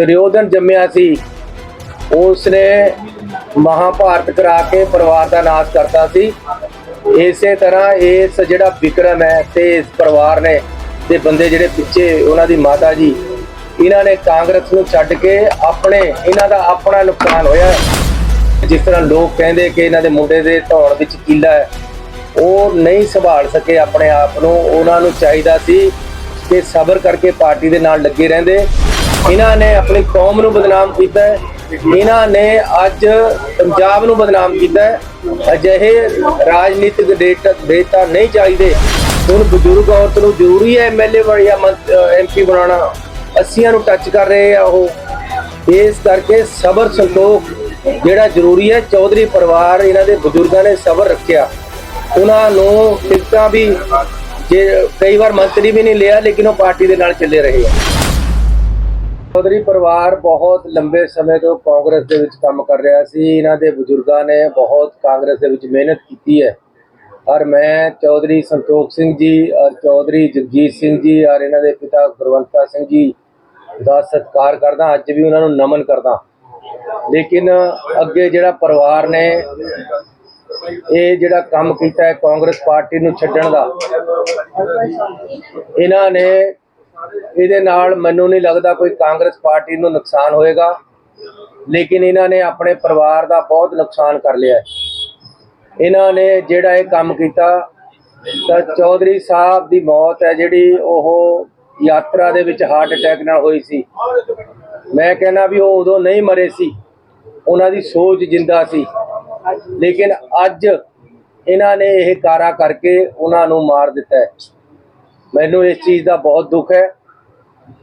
ਦੁਰਯੋਧਨ ਜੰਮਿਆ ਸੀ ਉਸ ਨੇ ਮਹਾਭਾਰਤ ਕਰਾ ਕੇ ਪਰਿਵਾਰ ਦਾ ਨਾਸ਼ ਕਰਤਾ ਸੀ। ਇਸੇ ਤਰ੍ਹਾਂ ਇਸ ਜਿਹੜਾ ਵਿਕਰਮ ਹੈ ਤੇ ਇਸ ਪਰਿਵਾਰ ਨੇ ਤੇ ਬੰਦੇ ਜਿਹੜੇ ਪਿੱਛੇ ਉਹਨਾਂ ਦੀ ਮਾਤਾ ਜੀ, ਇਹਨਾਂ ਨੇ ਕਾਂਗਰਸ ਨੂੰ ਛੱਡ ਕੇ ਆਪਣੇ, ਇਹਨਾਂ ਦਾ ਆਪਣਾ ਨੁਕਸਾਨ ਹੋਇਆ ਜਿਸ ਤਰ੍ਹਾਂ ਲੋਕ ਕਹਿੰਦੇ ਕਿ ਇਹਨਾਂ ਦੇ ਮੁੰਡੇ ਦੇ ਧੌਣ ਵਿੱਚ ਕੀਲਾ ਹੈ, ਉਹ ਨਹੀਂ ਸੰਭਾਲ ਸਕੇ ਆਪਣੇ ਆਪ ਨੂੰ। ਉਹਨਾਂ ਨੂੰ ਚਾਹੀਦਾ ਸੀ ਕਿ ਸਬਰ ਕਰਕੇ ਪਾਰਟੀ ਦੇ ਨਾਲ ਲੱਗੇ ਰਹਿੰਦੇ। ਇਹਨਾਂ ਨੇ ਆਪਣੀ ਕੌਮ ਨੂੰ ਬਦਨਾਮ ਕੀਤਾ ਹੈ। ਇਹਨਾਂ ਨੇ ਅੱਜ ਪੰਜਾਬ ਨੂੰ ਬਦਨਾਮ ਕੀਤਾ ਹੈ। ਅਜਿਹੇ ਰਾਜਨੀਤਿਕ ਡੇਟਾ ਡੇਟਾ ਨਹੀਂ ਚਾਹੀਦੇ। ਹੁਣ ਬਜ਼ੁਰਗ ਔਰਤ ਨੂੰ ਜ਼ਰੂਰੀ ਹੈ ਐਮਐਲਏ ਜਾਂ ਐਮਪੀ ਬਣਾਉਣਾ। ਅੱਸੀਆਂ ਨੂੰ ਟੱਚ ਕਰ ਰਹੇ ਆ ਉਹ। ਇਸ ਕਰਕੇ ਸਬਰ ਸੰਤੋਖ ਜਿਹੜਾ ਜ਼ਰੂਰੀ ਹੈ। ਚੌਧਰੀ ਪਰਿਵਾਰ ਇਹਨਾਂ ਦੇ ਬਜ਼ੁਰਗਾਂ ਨੇ ਸਬਰ ਰੱਖਿਆ। ਉਹਨਾਂ ਨੂੰ ਟਿਕਟਾਂ ਵੀ ਜੇ ਕਈ ਵਾਰ ਮੰਤਰੀ ਵੀ ਨਹੀਂ ਲਿਆ, ਲੇਕਿਨ ਉਹ ਪਾਰਟੀ ਦੇ ਨਾਲ ਚੱਲੇ ਰਹੇ ਆ। ਚੌਧਰੀ ਪਰਿਵਾਰ ਬਹੁਤ ਲੰਬੇ ਸਮੇਂ ਤੋਂ ਕਾਂਗਰਸ ਦੇ ਵਿੱਚ ਕੰਮ ਕਰ ਰਿਹਾ ਸੀ। ਇਹਨਾਂ ਦੇ ਬਜ਼ੁਰਗਾਂ ਨੇ ਬਹੁਤ ਕਾਂਗਰਸ ਦੇ ਵਿੱਚ ਮਿਹਨਤ ਕੀਤੀ ਹੈ। ਔਰ ਮੈਂ ਚੌਧਰੀ ਸੰਤੋਖ ਸਿੰਘ ਜੀ ਔਰ ਚੌਧਰੀ ਜਗਜੀਤ ਸਿੰਘ ਜੀ ਔਰ ਇਹਨਾਂ ਦੇ ਪਿਤਾ ਗੁਰਵੰਤਾ ਸਿੰਘ ਜੀ ਦਾ ਸਤਿਕਾਰ ਕਰਦਾ। ਅੱਜ ਵੀ ਉਹਨਾਂ ਨੂੰ ਨਮਨ ਕਰਦਾ। ਲੇਕਿਨ ਅੱਗੇ ਜਿਹੜਾ ਪਰਿਵਾਰ ਨੇ ਇਹ ਜਿਹੜਾ ਕੰਮ ਕੀਤਾ ਹੈ ਕਾਂਗਰਸ ਪਾਰਟੀ ਨੂੰ ਛੱਡਣ ਦਾ, ਇਹਨਾਂ ਨੇ ਇਹਦੇ ਨਾਲ ਮੈਨੂੰ ਨਹੀਂ ਲੱਗਦਾ ਕੋਈ ਕਾਂਗਰਸ ਪਾਰਟੀ ਨੂੰ ਨੁਕਸਾਨ ਹੋਏਗਾ, ਲੇਕਿਨ ਇਹਨਾਂ ਨੇ ਆਪਣੇ ਪਰਿਵਾਰ ਦਾ ਬਹੁਤ ਨੁਕਸਾਨ ਕਰ ਲਿਆ ਇਹਨਾਂ ਨੇ ਜਿਹੜਾ ਇਹ ਕੰਮ ਕੀਤਾ, ਤਾਂ ਚੌਧਰੀ ਸਾਹਿਬ ਦੀ ਮੌਤ ਹੈ ਜਿਹੜੀ ਉਹ ਯਾਤਰਾ ਦੇ ਵਿੱਚ ਹਾਰਟ ਅਟੈਕ ਨਾਲ ਹੋਈ ਸੀ। ਮੈਂ ਕਹਿੰਦਾ ਵੀ ਉਹ ਉਦੋਂ ਨਹੀਂ ਮਰੇ ਸੀ, ਉਹਨਾਂ ਦੀ ਸੋਚ ਜਿੰਦਾ ਸੀ। ਲੇਕਿਨ ਅੱਜ ਇਹਨਾਂ ਨੇ ਇਹ ਕਾਰਾ ਕਰਕੇ ਉਹਨਾਂ ਨੂੰ ਮਾਰ ਦਿੱਤਾ ਹੈ। ਮੈਨੂੰ ਇਸ ਚੀਜ਼ ਦਾ ਬਹੁਤ ਦੁੱਖ ਹੈ।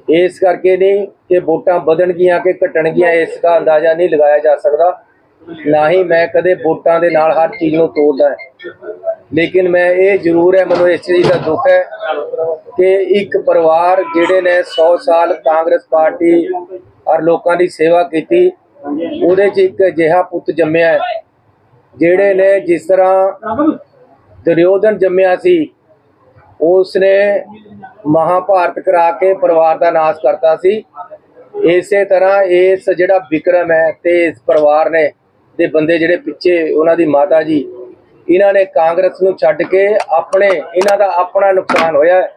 ਇਸ ਕਰਕੇ ਨਹੀਂ ਕਿ ਵੋਟਾਂ ਵਧਣਗੀਆਂ ਕਿ ਘਟਣਗੀਆਂ ਇਸ ਦਾ ਅੰਦਾਜ਼ਾ ਨਹੀਂ ਲਗਾਇਆ ਜਾ ਸਕਦਾ। ਨਾ ਹੀ ਮੈਂ ਕਦੇ ਵੋਟਾਂ ਦੇ ਨਾਲ ਹਰ ਚੀਜ਼ ਨੂੰ ਤੋਲਦਾ ਹੈ। ਲੇਕਿਨ ਮੈਂ ਇਹ ਜ਼ਰੂਰ ਹੈ, ਮੈਨੂੰ ਇਸ ਚੀਜ਼ ਦਾ ਦੁੱਖ ਹੈ ਕਿ ਇੱਕ ਪਰਿਵਾਰ ਜਿਹੜੇ ਨੇ 100 ਸਾਲ ਕਾਂਗਰਸ ਪਾਰਟੀ ਔਰ ਲੋਕਾਂ ਦੀ ਸੇਵਾ ਕੀਤੀ, ਉਹਦੇ 'ਚ ਇੱਕ ਅਜਿਹਾ ਪੁੱਤ ਜੰਮਿਆ ਹੈ, ਜਿਹੜੇ ਨੇ ਜਿਸ ਤਰ੍ਹਾਂ ਦੁਰਯੋਧਨ ਜੰਮਿਆ ਸੀ ਉਸ ਨੇ ਮਹਾਭਾਰਤ ਕਰਾ ਕੇ ਪਰਿਵਾਰ ਦਾ ਨਾਸ਼ ਕਰਤਾ ਸੀ ਇਸੇ ਤਰ੍ਹਾਂ ਇਸ ਜਿਹੜਾ ਵਿਕਰਮ ਹੈ ਤੇ ਇਸ ਪਰਿਵਾਰ ਨੇ ਦੇ ਬੰਦੇ ਜਿਹੜੇ ਪਿੱਛੇ ਉਹਨਾਂ ਦੀ ਮਾਤਾ ਜੀ ਇਹਨਾਂ ਨੇ ਕਾਂਗਰਸ ਨੂੰ ਛੱਡ ਕੇ ਆਪਣੇ ਇਹਨਾਂ ਦਾ ਆਪਣਾ ਨੁਕਸਾਨ ਹੋਇਆ ਹੈ।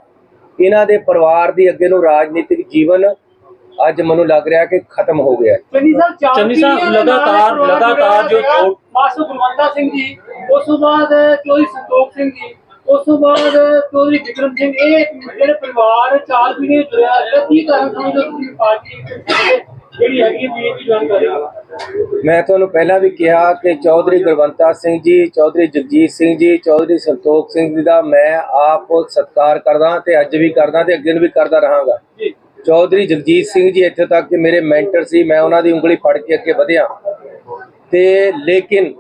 ਇਹਨਾਂ ਦੇ ਪਰਿਵਾਰ ਦੀ ਅੱਗੇ ਨੂੰ ਰਾਜਨੀਤਿਕ ਜੀਵਨ ਅੱਜ ਮੈਨੂੰ ਲੱਗ ਰਿਹਾ ਕਿ ਖਤਮ ਹੋ ਗਿਆ ਹੈ ਚੰਨੀ ਸਾਹਿਬ ਚਾਰ ਲਗਾਤਾਰ- ਲਗਾਤਾਰ ਜੋ ਮਾਸਟਰ ਗੁਰਵੰਤਾ ਸਿੰਘ ਜੀ ਉਸ ਤੋਂ ਬਾਅਦ ਚੌਧਰੀ ਸੰਤੋਖ ਸਿੰਘ ਜੀ ਉਸ ਤੋਂ ਬਾਅਦ ਚੌਧਰੀ ਵਿਕਰਮ ਸਿੰਘ ਇਹ ਜਿਹੜੇ ਪਰਿਵਾਰ ਚਾਰ ਪੀੜ੍ਹੀਆਂ ਜੁੜਿਆ ਹੈ ਕੀ ਕਾਰਨ ਸਮਝਦੇ ਹੋ ਤੁਸੀਂ ਪਾਰਟੀ ਜਿਹੜੀ ਹੈਗੀ ਬੀਜੇਪੀ ਜੁਆਇਨ ਕਰ ਮੈਂ ਤੁਹਾਨੂੰ ਪਹਿਲਾਂ ਵੀ ਕਿਹਾ ਕਿ ਚੌਧਰੀ ਗੁਰਵੰਤਾ ਸਿੰਘ ਜੀ ਚੌਧਰੀ ਜਗਜੀਤ ਸਿੰਘ ਜੀ ਚੌਧਰੀ ਸੰਤੋਖ ਸਿੰਘ ਜੀ ਦਾ ਮੈਂ ਆਪ ਸਤਿਕਾਰ ਕਰਦਾ ਤੇ ਅੱਜ ਵੀ ਕਰਦਾ ਤੇ ਅੱਗੇ ਵੀ ਕਰਦਾ ਰਹਾਂਗਾ। ਜੀ। ਚੌਧਰੀ ਜਗਜੀਤ ਸਿੰਘ ਜੀ ਇੱਥੇ ਤੱਕ ਕਿ ਮੇਰੇ ਮੈਂਟਰ ਸੀ ਮੈਂ ਉਹਨਾਂ ਦੀ ਉਂਗਲੀ ਫੜ ਕੇ ਅੱਗੇ ਵਧਿਆ। ਤੇ ਲੇਕਿਨ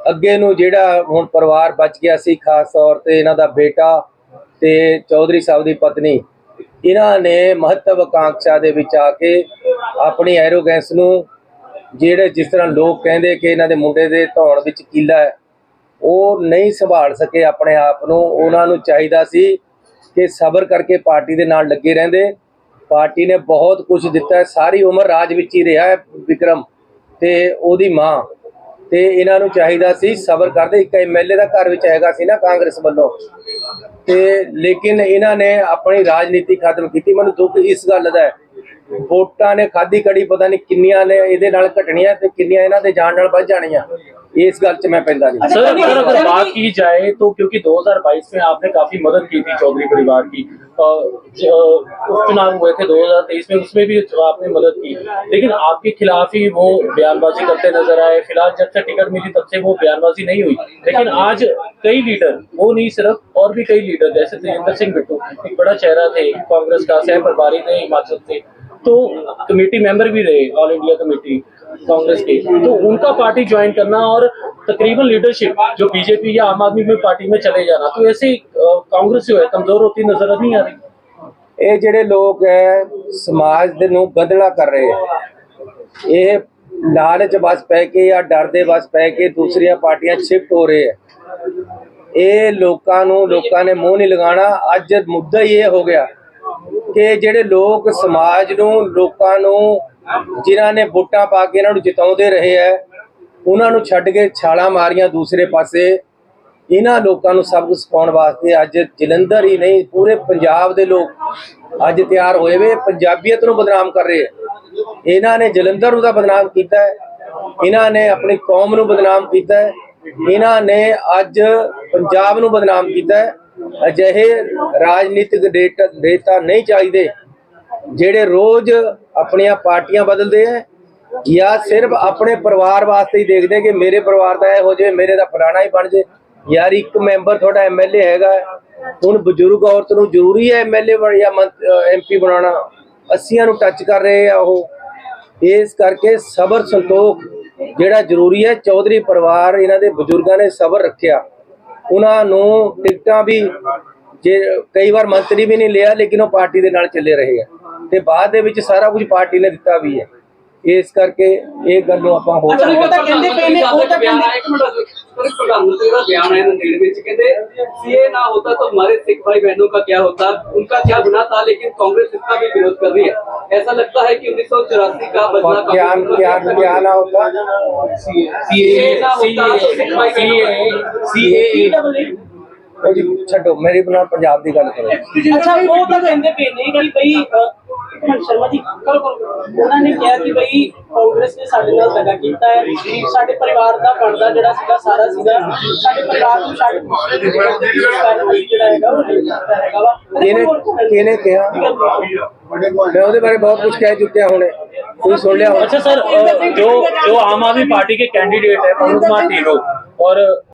ਅੱਗੇ ਨੂੰ ਜਿਹੜਾ ਹੁਣ ਪਰਿਵਾਰ ਬਚ ਗਿਆ ਸੀ, ਖਾਸ ਤੌਰ ਤੇ ਇਹਨਾਂ ਦਾ ਬੇਟਾ ਤੇ ਚੌਧਰੀ ਸਾਹਿਬ ਦੀ ਪਤਨੀ, ਇਹਨਾਂ ਨੇ ਮਹੱਤਵ ਮਹੱਤਵਕਾਂਖਿਆ ਦੇ ਵਿੱਚ ਆ ਕੇ ਆਪਣੀ ਐਰੋਗੈਂਸ ਨੂੰ ਜਿਹੜੇ ਜਿਸ ਤਰ੍ਹਾਂ ਲੋਕ ਕਹਿੰਦੇ ਕਿ ਇਹਨਾਂ ਦੇ ਮੁੰਡੇ ਦੇ ਧੌਣ ਵਿੱਚ ਕੀਲਾ ਹੈ, ਉਹ ਨਹੀਂ ਸੰਭਾਲ ਸਕੇ ਆਪਣੇ ਆਪ ਨੂੰ। ਉਹਨਾਂ ਨੂੰ ਚਾਹੀਦਾ ਸੀ ਕਿ ਸਬਰ ਕਰਕੇ ਪਾਰਟੀ ਦੇ ਨਾਲ ਲੱਗੇ ਰਹਿੰਦੇ। ਪਾਰਟੀ ਨੇ ਬਹੁਤ ਕੁਝ ਦਿੱਤਾ ਸਾਰੀ ਉਮਰ ਰਾਜ ਵਿੱਚ ਹੀ ਰਿਹਾ ਹੈ ਵਿਕਰਮ ਤੇ ਉਹਦੀ ਮਾਂ। ਤੇ ਇਹਨਾਂ ਨੂੰ ਚਾਹੀਦਾ ਸੀ ਸਬਰ ਕਰਦੇ। ਇੱਕ ਐਮਐਲਏ ਦਾ ਘਰ ਵਿੱਚ ਹੈਗਾ ਸੀ ਨਾ ਕਾਂਗਰਸ ਵੱਲੋਂ। ਤੇ ਲੇਕਿਨ ਇਹਨਾਂ ਨੇ ਆਪਣੀ ਰਾਜਨੀਤੀ ਖਤਮ ਕੀਤੀ। ਮੈਨੂੰ ਦੁੱਖ ਇਸ ਗੱਲ ਦਾ ਹੈ ਵੋਟਾਂ ਨੇ ਖਾਦੀ ਕੜੀ ਪਤਾ ਨਹੀਂ ਕਿੰਨੀਆਂ ਨੇ ਇਹਦੇ ਨਾਲ ਘਟਣੀਆਂ ਤੇ ਕਿੰਨੀਆਂ ਇਹਨਾਂ ਦੇ ਜਾਣ ਨਾਲ ਵੱਧ ਜਾਣੀਆਂ ਇਸ ਗੱਲ 'ਚ मैं पैदा नहीं सर अगर अगर बात की जाए तो क्योंकि 2022 में आपने काफी मदद की थी चौधरी परिवार की अ, ज- अ, उपचुनाव हुए थे 2023 में उसमें भी आपने मदद की लेकिन आपके खिलाफ ही वो बयानबाजी करते नजर आए फिलहाल जब से टिकट मिली तब से वो बयानबाजी नहीं हुई लेकिन आज कई लीडर वो नहीं सिर्फ और भी कई लीडर जैसे तेजिंदर सिंह बिट्टू एक बड़ा चेहरा थे कांग्रेस का सह प्रभारी थे हिमाचल से तो कमेटी मेंबर भी रहे ऑल इंडिया कमेटी कांग्रेस के तो उनका पार्टी ज्वाइन करना और तकरीबन लीडरशिप जो बीजेपी या आम आदमी में पार्टी में चले जाना तो ऐसे अ, कांग्रेस जो है कमजोर होती नजर नहीं आ रही ਇਹ ਜਿਹੜੇ ਲੋਕ ਹੈ ਸਮਾਜ ਦੇ ਨੂੰ ਗੰਧਲਾ ਕਰ ਰਹੇ ਹੈ ਇਹ ਲਾਲਚ ਬਸ ਪੈ ਕੇ ਜਾਂ ਡਰ ਦੇ ਬਸ ਪੈ ਕੇ ਦੂਸਰੀਆਂ ਪਾਰਟੀਆਂ ਸ਼ਿਫਟ ਹੋ ਰਹੇ ਹੈ ਇਹ ਲੋਕਾਂ ਨੂੰ ਲੋਕਾਂ ਨੇ ਮੂੰਹ ਨਹੀਂ ਲਗਾਉਣਾ ਅੱਜ ਮੁੱਦਾ ਹੀ ਇਹ ਹੋ ਗਿਆ ਕਿ ਜਿਹੜੇ ਲੋਕ ਸਮਾਜ ਨੂੰ, ਲੋਕਾਂ ਨੂੰ, ਜਿਨ੍ਹਾਂ ਨੇ ਵੋਟਾਂ ਪਾ ਕੇ ਇਹਨਾਂ ਨੂੰ ਜਿਤਾਉਂਦੇ ਰਹੇ ਹੈ, ਉਹਨਾਂ ਨੂੰ ਛੱਡ ਕੇ ਛਾਲਾਂ ਮਾਰੀਆਂ ਦੂਸਰੇ ਪਾਸੇ, ਇਹਨਾਂ ਲੋਕਾਂ ਨੂੰ ਸਭ ਸਬਕ ਸਿਖਾਉਣ ਵਾਸਤੇ ਅੱਜ ਜਲੰਧਰ ਹੀ ਨਹੀਂ, ਪੂਰੇ ਪੰਜਾਬ ਦੇ ਲੋਕ ਅੱਜ ਤਿਆਰ ਹੋਏ ਵੇ, ਪੰਜਾਬੀਅਤ ਨੂੰ ਬਦਨਾਮ ਕਰ ਰਹੇ ਹੈ। ਇਹਨਾਂ ਨੇ ਜਲੰਧਰ ਨੂੰ ਤਾਂ ਬਦਨਾਮ ਕੀਤਾ ਹੈ, ਇਹਨਾਂ ਨੇ ਆਪਣੀ ਕੌਮ ਨੂੰ ਬਦਨਾਮ ਕੀਤਾ ਹੈ, ਇਹਨਾਂ ਨੇ ਅੱਜ ਪੰਜਾਬ ਨੂੰ ਬਦਨਾਮ ਕੀਤਾ ਹੈ। ਅਜਿਹੇ ਰਾਜਨੀਤਿਕ ਡੇਟਾ ਡੇਟਾ ਨਹੀਂ ਚਾਹੀਦੇ, ਜਿਹੜੇ ਰੋਜ਼ ਆਪਣੀਆਂ ਪਾਰਟੀਆਂ ਬਦਲਦੇ ਹੈ ਜਾਂ ਸਿਰਫ ਆਪਣੇ ਪਰਿਵਾਰ ਵਾਸਤੇ ਹੀ ਦੇਖਦੇ ਕਿ ਮੇਰੇ ਪਰਿਵਾਰ ਦਾ ਇਹ ਹੋ ਜਾਵੇ ਮੇਰੇ ਦਾ ਫਲਾਣਾ ਹੀ ਬਣ ਜੇ। ਯਾਰ ਇੱਕ ਮੈਂਬਰ ਤੁਹਾਡਾ ਐਮਐਲਏ ਹੈਗਾ, ਹੁਣ ਬਜ਼ੁਰਗ ਔਰਤ ਨੂੰ ਜ਼ਰੂਰੀ ਹੈ ਐਮਐਲਏ ਬਣ ਜਾਂ ਐਮਪੀ ਬਣਾਉਣਾ। ਅੱਸੀਆਂ ਨੂੰ ਟੱਚ ਕਰ ਰਹੇ ਆ ਉਹ। ਇਸ ਕਰਕੇ ਸਬਰ ਸੰਤੋਖ ਜਿਹੜਾ ਜ਼ਰੂਰੀ ਹੈ, ਚੌਧਰੀ ਪਰਿਵਾਰ ਇਹਨਾਂ ਦੇ ਬਜ਼ੁਰਗਾਂ ਨੇ ਸਬਰ ਰੱਖਿਆ। ਉਹਨਾਂ ਨੂੰ ਟਿਕਟਾਂ ਵੀ ਜੇ ਕਈ ਵਾਰ ਮੰਤਰੀ ਵੀ ਨਹੀਂ ਲਿਆ ਲੇਕਿਨ ਉਹ ਪਾਰਟੀ ਦੇ ਨਾਲ ਚੱਲੇ ਰਹੇ ਆ। ਤੇ ਬਾਅਦ ਦੇ ਵਿੱਚ ਸਾਰਾ ਕੁਝ ਪਾਰਟੀ ਨੇ ਦਿੱਤਾ ਵੀ ਹੈ। ਇਸ ਕਰਕੇ ਇਹ ਗੱਲ ਨੂੰ ਆਪਾਂ ਹੋਰ ਅੱਛਾ ਉਹ ਤਾਂ ਕਹਿੰਦੇ ਪਏ ਨੇ ਉਹ ਤਾਂ ਕਹਿੰਦੇ ਇੱਕ ਮਿੰਟ सर प्रधानमंत्री का बयान है नंदेड़ में कहते सीए ना होता तो हमारे सिख भाई बहनों का क्या होता उनका क्या गुना था लेकिन कांग्रेस इसका भी विरोध कर रही है ऐसा लगता है कि उन्नीस का बदला क्या क्या क्या ना होता सीए ना होता तो सिख भाई बहनों का ਉਹ ਜੀ ਛੱਡੋ ਮੇਰੀ ਬਣਾ ਪੰਜਾਬ ਦੀ ਗੱਲ ਕਰੋ ਅੱਛਾ ਉਹ ਤਾਂ ਕਹਿੰਦੇ ਪਏ ਨੇ ਕਿ ਬਈ ਅਹ, ਇੱਕ ਮਿੰਟ ਸ਼ਰਮਾ ਜੀ ਕਰੋ ਕਰੋ ਉਹਨਾਂ ਨੇ ਕਿਹਾ ਕਿ ਬਈ ਕਾਂਗਰਸ ਨੇ ਸਾਡੇ ਨਾਲ ਦਗਾ ਕੀਤਾ ਹੈ ਸਾਡੇ ਪਰਿਵਾਰ ਦਾ ਬਣਦਾ ਜਿਹੜਾ ਸੀਗਾ ਸਾਰਾ ਸੀਗਾ ਸਾਡੇ ਪਰਿਵਾਰ ਨੂੰ ਛੱਡ ਕੇ ਕਾਰਨ ਅਸੀਂ ਜਿਹੜਾ ਹੈਗਾ ਉਹ ਨਹੀਂ ਕੀਤਾ ਹੈਗਾ ਵਾ ਕਿਹਨੇ ਕਿਹਨੇ ਕਿਹਾ ਮੈਂ ਉਹਦੇ ਬਾਰੇ ਬਹੁਤ ਕੁਝ ਕਹਿ ਚੁੱਕਿਆ ਹੁਣੇ ਤੁਸੀਂ ਸੁਣ ਲਿਆ ਹੋਣਾ अच्छा सर अ, जो जो आम आदमी पार्टी के कैंडिडेट है पवन कुमार ढिल्लों और